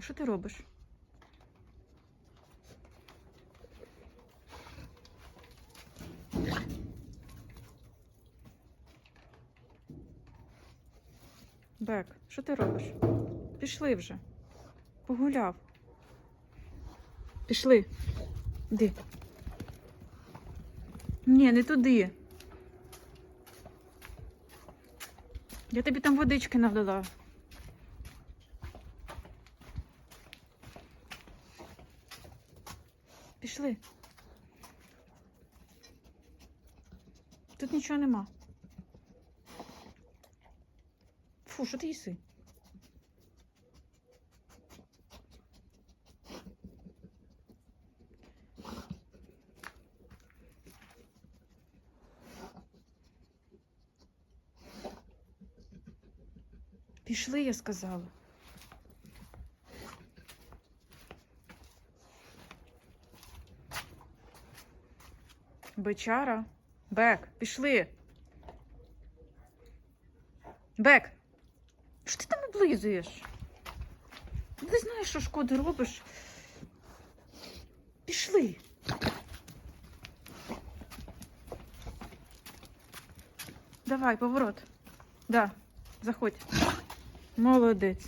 Що ти робиш? Бек, що ти робиш? Пішли вже. Погуляв. Пішли. Іди. Ні, не туди. Я тобі там водички налила. Пішли. Тут нічого нема. Фу, що ти їси? Пішли, я сказала. Бичара. Бек, пішли. Бек. Що ти там облизуєш? Ти знаєш, що шкоди робиш. Пішли. Давай, поворот. Да, заходь. Молодець.